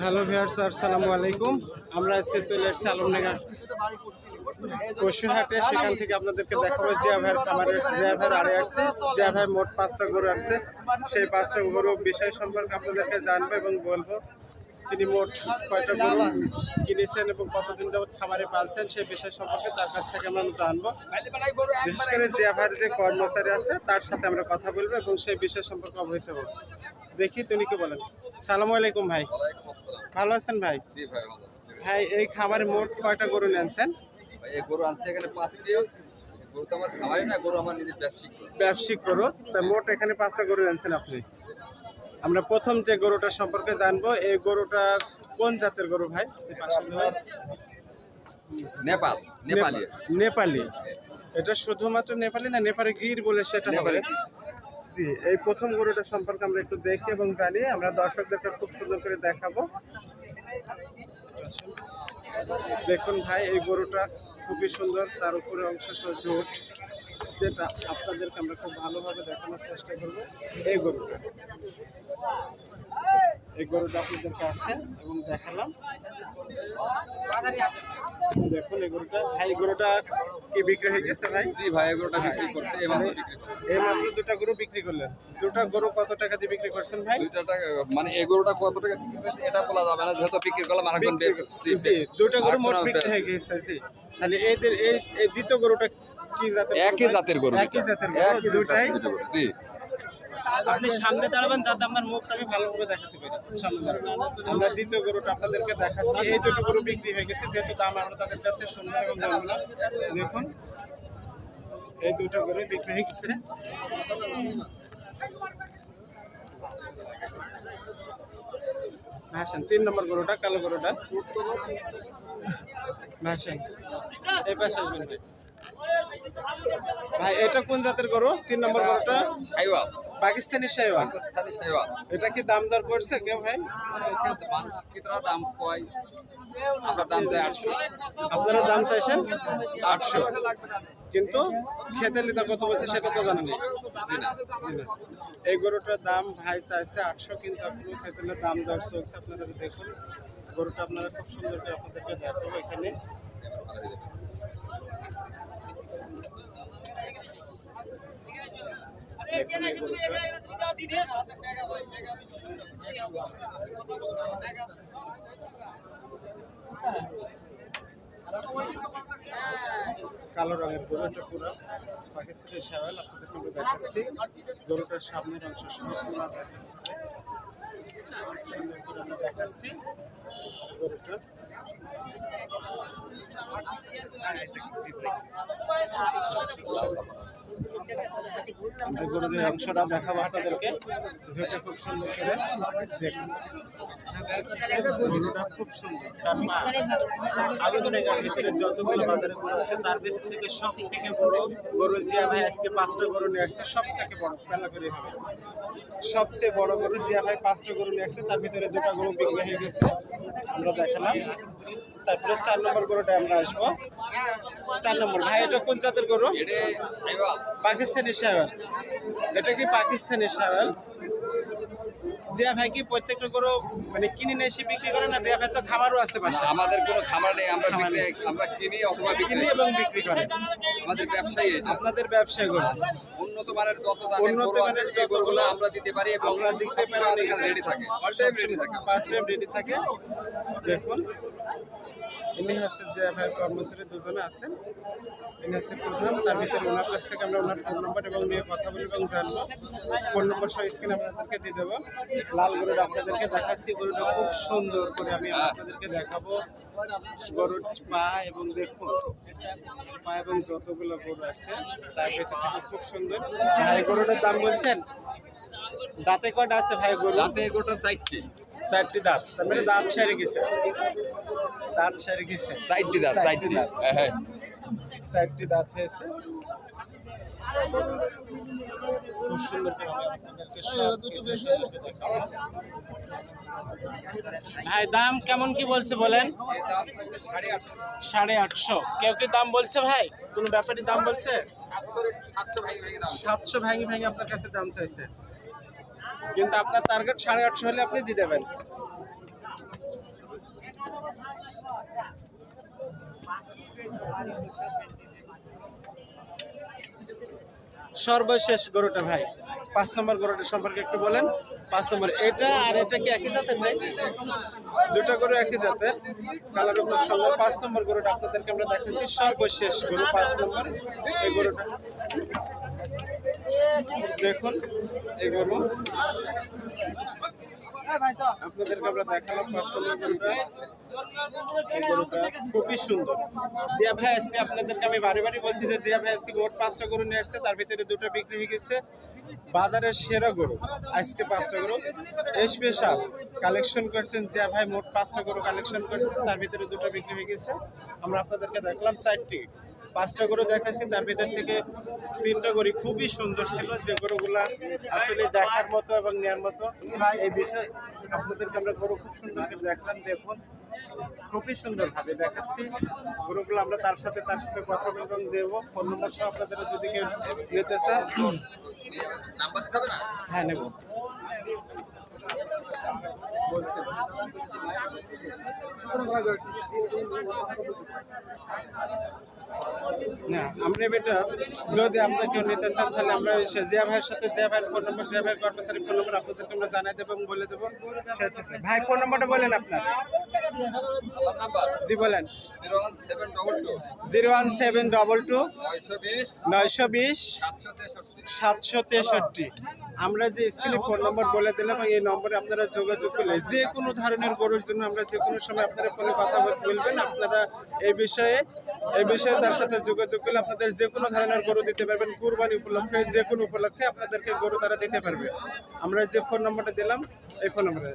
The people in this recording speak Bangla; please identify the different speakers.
Speaker 1: হ্যালো ভিউয়ার্স, আসসালামু আলাইকুম। আমরা আজকে চলে এসেছি আলমনগর পশুহাটে সেখান থেকে আপনাদেরকে দেখাবো জিয়া ভাইয়ের খামারের জিয়া ভাইয়ের আড়ে আসছে। জিয়া ভাই মোট পাঁচটা গরু আসছে সেই পাঁচটা গরু বিষয় সম্পর্কে আপনাদেরকে জানব এবং বলব। তিনি মোট কয়টা গরু কিনেছেন এবং কতদিন যাবত খামারে পালছেন সেই বিষয় সম্পর্কে তার কাছ থেকে আমরা জানব। বিশেষ করে জিয়া ভাইয়ের যে কর্মচারী আছে, তার সাথে আমরা কথা বলব এবং সেই বিষয় সম্পর্কে অবহিত হব দেখি তুমি কি বলেন সালামু আলাইকুম ভাই। ভালো আছেন ভাই?
Speaker 2: ভাই
Speaker 1: এই খামারে মোট কয়টা গরু
Speaker 2: ভাই এই গরু আনছি এখানে পাঁচটি। গরু তো আমার খামারি না গরু আমার নিজের ব্যবসায়িক গরু।
Speaker 1: ব্যবসায়িক গরু। তা মোট এখানে পাঁচটা গরু নিয়েছেন আপনি? আমরা প্রথম যে গরুটা সম্পর্কে জানব এই গরুটার কোন জাতের গরু ভাই?
Speaker 2: নেপাল নেপালি।
Speaker 1: নেপালি এটা শুধুমাত্র নেপালি না নেপালি গির বলে সেটা হবে
Speaker 2: নেপালি
Speaker 1: জি, এই প্রথম গরুটা সম্পর্কে আমরা একটু দেখি এবং জানি, আমরা দর্শকদেরকে খুব সুন্দর করে দেখাবো। দেখুন ভাই, এই গরুটা খুবই সুন্দর, তার উপরে অংশ সহ জোট, যেটা আপনাদেরকে আমরা খুব ভালোভাবে দেখানোর চেষ্টা করব। এই গরুটা এই গরুটা আপনাদেরকে আছে এবং দেখালাম। দেখুন এই গরুটা। ভাই এই গরুটা কি বিক্রি হয়ে গেছে ভাই?
Speaker 2: জি ভাই এই গরুটা বিক্রি করছে এই মাত্র বিক্রি করছে।
Speaker 1: মাত্র গরু বিক্রি করলেন। দুটা গরু কত টাকা দিয়ে বিক্রি করছেন ভাই?
Speaker 2: দুইটা টাকা মানে এই গরুটা কত টাকা বিক্রি করছে এটা বলা যাবে না যেহেতু বিক্রি করলাম আরেকজন জি,
Speaker 1: দুটো গরু মোট বিক্রি হয়ে গেছে জি। তাহলে এদের এই এই দ্বিতীয় গরুটা কি জাতের
Speaker 2: একই জাতের গরু।
Speaker 1: একই জাতের গরু দুটাই
Speaker 2: জি।
Speaker 1: আপনি সামনে দাঁড়াবেন যাতে আপনার মুখটা আমি ভালোভাবে দেখাতে পারি। সামনে দাঁড়াবেন। আমরা দ্বিতীয় গরুটা আপনাদেরকে দেখাচ্ছি। এই দুটো গরু বিক্রি হয়ে গেছে। যেহেতু দাম আমরা তাদের কাছে সুন্দর এবং জানব না। দেখুন, এই দুটো গরু বিক্রি হয়ে গেছে। ভাসেন তিন নম্বর গরুটা, কালো গরুটা। ভাসেন এই পাশে আসবেন। ভাই ভাই এটা কোন জাতের গরু? তিন নম্বর গরুটা?
Speaker 2: সাইওয়াল
Speaker 1: পাকিস্তানি শাইওয়াল
Speaker 2: পাকিস্তানি
Speaker 1: এটা কি দাম দর করছে কেউ ভাই?
Speaker 2: মানুষ কিতনা দাম কয়? আমরা দাম চাই আটশো।
Speaker 1: আপনারা দাম চাইছেন? আটশো। কিন্তু খেতে লিতা কত বলছে সেটা তো জানেন
Speaker 2: জি না।
Speaker 1: এই গরুটার দাম ভাই চাইছে আটশো কিন্তু আপনি খেতে দাম দর চলছে। আপনারা দেখুন গরুটা আপনারা খুব সুন্দর করে আপনাদেরকে দেখাবো এখানে দেখুন এই গরুটা কালো রঙের গরুটা পুরো পাকিস্তানি শাওয়াল আপনাদেরকে আমরা দেখাচ্ছি। গরুটার সামনের অংশ সহ পুরো দেখাচ্ছি। সুন্দর করে আমরা দেখাচ্ছি গরুটা। আমরা গরুর গরুদের অংশটা দেখাবো আপনাদেরকে। খুব সুন্দর করে দেখুন। গরুটা খুব সুন্দর। তার মা আলুদনেগার ভিতরে যতগুলো বাজারে গরু আছে তার ভিতর থেকে সব থেকে বড় গরু জিয়া ভাই আজকে পাঁচটা গরু নিয়ে আসছে সব থেকে বড় পেলা করে হবে সবচেয়ে বড় গরু জিয়া ভাই পাঁচটা গরু নিয়ে আসছে তার ভিতরে দুটো গরু বিক্রি হয়ে গেছে। আমরা দেখালাম। তারপরে চার নম্বর গরুটা আমরা আসব। চার নম্বর ভাই এটা কোন জাতের গরু? পাকিস্তানি শাওয়াল এটা কি পাকিস্তানি শাওয়াল জিয়া ভাই কি প্রত্যেকটা গরু মানে কিনে নিয়ে এসে বিক্রি করে না? জিয়া ভাই তো খামারও আছে পাশে
Speaker 2: আমাদের কোনো খামার নেই আমরা বিক্রি আমরা কিনি অথবা বিক্রি
Speaker 1: এবং বিক্রি করে।
Speaker 2: আমাদের ব্যবসায়ী এটা।
Speaker 1: আপনাদের ব্যবসায় গরু।
Speaker 2: উন্নত মানের যত দামের
Speaker 1: উন্নত
Speaker 2: গরু আছে
Speaker 1: মানের যতগুলো
Speaker 2: গরুগুলো আমরা দিতে পারি এবং
Speaker 1: আমরা দিতে পারি।
Speaker 2: আমাদের কাছে রেডি থাকে। অল টাইম রেডি থাকে।
Speaker 1: পার্ট টাইম রেডি থাকে। দেখুন। ইনি হচ্ছে জিয়া ভাই কর্মচারী দুজনে আছেন। ইনি হচ্ছে তার ভিতরে ওনার কাছ থেকে আমরা ওনার ফোন নম্বর এবং নিয়ে কথা বলব এবং জানব। ফোন নম্বর সহ স্ক্রিনে আপনাদেরকে দিয়ে দেবো। লাল গরুটা আপনাদেরকে দেখাচ্ছি। গরুটা খুব সুন্দর করে আমি আপনাদেরকে দেখাবো। গরুর পা এবং দেখুন পা এবং যতগুলো গরু আছে তার ভিতর থেকে খুব সুন্দর। ভাই গরুটার দাম বলছেন? দাঁতে কয়টা আছে ভাই গরু
Speaker 2: দাঁতে এগুলোটা চারটি।
Speaker 1: চারটি দাঁত। তার মানে দাঁত সেরে গেছে। দাঁত সেরে গেছে।
Speaker 2: চারটি দাঁত
Speaker 1: চারটি
Speaker 2: চারটি।
Speaker 1: দাঁত।
Speaker 2: হ্যাঁ, হ্যাঁ।
Speaker 1: চারটি দাঁত হয়েছে। ভাই, দাম কেমন কি বলছে বলেন?
Speaker 2: সাড়ে আটশো।
Speaker 1: কেউ কি দাম বলছে ভাই? কোনো ব্যাপারী দাম বলছে?
Speaker 2: সাতশো
Speaker 1: ভাঙি ভাঙি আপনার কাছে দাম চাইছে। কিন্তু আপনার টার্গেট সাড়ে আটশো হলে আপনি দিয়ে দেবেন। সর্বশেষ গরুটা ভাই, পাঁচ নম্বর গরুটা সম্পর্কে একটু বলেন। পাঁচ নম্বর, এটা আর এটা কি একই জাতের ভাই? দুটো গরু একই জাতের কালার খুব পাঁচ নম্বর গরুটা আপনাদেরকে আমরা দেখাচ্ছি, সর্বশেষ গরু পাঁচ নম্বর, এই গরুটা। দেখুন, এই গরু। আপনাদেরকে আমরা দেখালাম খুবই সুন্দর। জিয়া ভাই, আজকে আপনাদেরকে আমি বারে বারে বলছি যে জিয়া ভাই আজকে মোট পাঁচটা গরু নিয়ে আসছে, তার ভিতরে দুটো বিক্রি হয়ে গেছে। বাজারের সেরা গরু, আজকে পাঁচটা গরু। স্পেশাল কালেকশন করছেন জিয়া ভাই, মোট পাঁচটা গরু কালেকশন করছেন, তার ভিতরে দুটো বিক্রি হয়ে গেছে। আমরা আপনাদেরকে দেখলাম চারটি। পাঁচটা গরু দেখাচ্ছি তার ভিতর থেকে তিনটা গরু খুবই সুন্দর ছিল যে গরুগুলা আসলে দেখার মতো এবং নেওয়ার মতো। এই বিষয় আপনাদেরকে আমরা গরু খুব সুন্দর করে দেখলাম দেখুন। খুবই সুন্দর ভাবে দেখাচ্ছি। গরুগুলো আমরা তার সাথে তার সাথে কথা বলব দেবো। ফোন নম্বর সহ আপনাদের যদি কেউ নিতে চান। হ্যাঁ নেব। বলছি। আমরা যদি আপনার কেউ নিতে চান, তাহলে আমরা জিয়া ভাইয়ের সাথে জিয়া ভাইয়ের ফোন নম্বর জিয়া ভাইয়ের কর্মচারী ফোন নম্বর আপনাদেরকে আমরা জানাই দেবো এবং বলে দেবো ভাই ফোন নম্বরটা বলেন আপনার। জি, বলেন।
Speaker 2: Zero one seven double two. নয়শো বিশ,
Speaker 1: সাতশো তেষট্টি। আমরা যে স্ক্রিনে ফোন নম্বর বলে দিলাম, এই নম্বরে আপনারা যোগাযোগ করলে যে কোনো ধরনের গরুর জন্য আমরা যে কোনো সময় আপনারা ফোনে কথা বল- বলবেন, আপনারা এই বিষয়ে এই বিষয়ে তার সাথে যোগাযোগ করলে আপনাদের যে কোনো ধরনের গরু দিতে পারবেন, কুরবানি উপলক্ষে, যে কোনো উপলক্ষে আপনাদেরকে গরু তারা দিতে পারবে। আমরা যে ফোন নম্বরটা দিলাম, এই ফোন নম্বরে